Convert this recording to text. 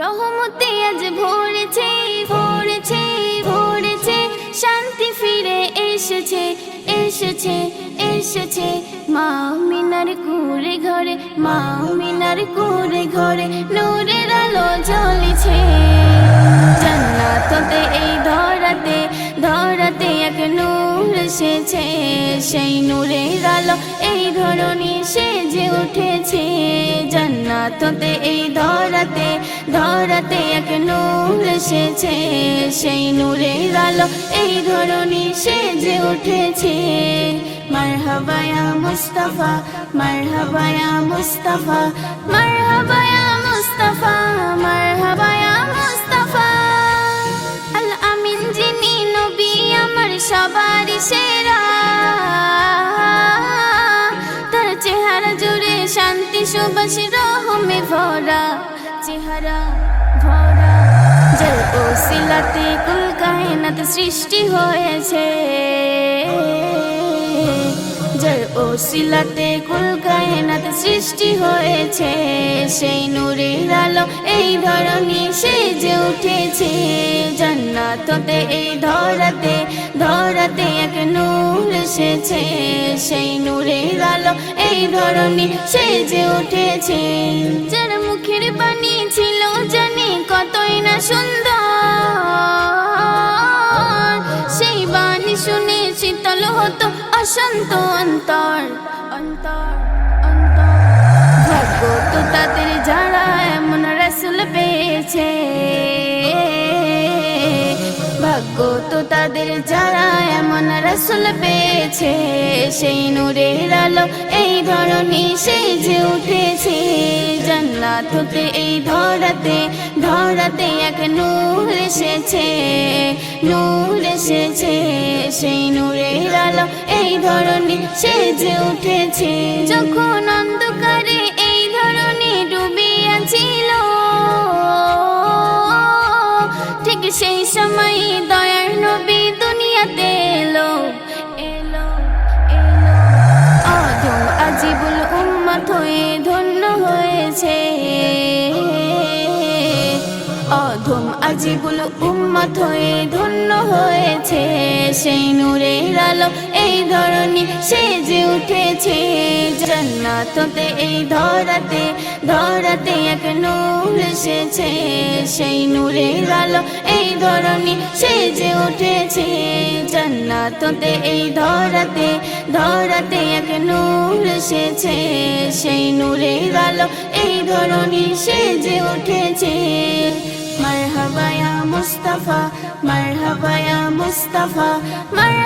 রহমতে আজ ভরেছে ভরেছে ভরেছে, শান্তি ফিরে এসেছে এসেছে এসেছে। মা মিনার কুড়ে ঘরে, মা মিনার কুড়ে ঘরে, নূরের আলো জ্বলেছে। এসেছে, সেই নূরের আলো, এই ধরনী সেজে উঠেছে। জান্নাততে, এই ধরাতে ধরাতে এক নূর এসেছে। সেই নূরের আলো, এই ধরনী সেজে উঠেছে। মারহাবায়া মুস্তাফা মারহাবায়া মুস্তাফা মারহাবায়া মুস্তাফা মারহাবায়া মুস্তাফা। আল আমিন যিনি নবী, আমার সবার তার চেহারা জুড়ে শান্তি, সুবাস, রহমে ভরা। চেহারা ভরা। যার ওসিলাতে কুল কায়নাত সৃষ্টি হয়েছে। যার ওসিলাতে কুল কায়নাত সৃষ্টি হয়েছে। সেই নূরের আলো এই ধরনী সেজে উঠেছে। জান্নাততে এই ধরাতে এক নূর এসেছে, সেই নূরের আলো এই ধরনী সেজে উঠেছে। যার মুখের বাণী ছিল জানি কতই না সুন্দর। সেই বাণী শুনে শীতল হতো অশান্ত অন্তর অন্তর অন্তর। ভাগ্য তো তাদের যারা এমন রসুল পেয়েছে। ভাগ্য তো তাদের যারা এমন রসুল পেয়েছে, সেই নূরের আলো, এই ধরনী সেই যে উঠেছে। জান্নাত হতে এই ধরাতে ধরাতে এক নূর এসেছে নূর এসেছে, সেই নূরের আলো, এই ধরনী সেজে উঠেছে। যখন অন্ধকারে আজিবুল উম্মত হয়ে ধন্য হয়েছে। অধম আজিবুল উম্মত হয়ে ধন্য হয়েছে। সেই নূরের আলো, এই ধরনী সেজে উঠেছে। জান্নাততে, এই ধরাতে ধরাতে এক নূর এসেছে। সেই নূরের আলো, এই ধরনী সেজে উঠেছে। জান্নাততে, এই ধরাতে ধরাতে এক নূর এসেছে। সেই নূরের আলো এই ধরনী সেজে উঠেছে। মারহাবায়া মুস্তাফা মারহাবায়া মুস্তাফা মার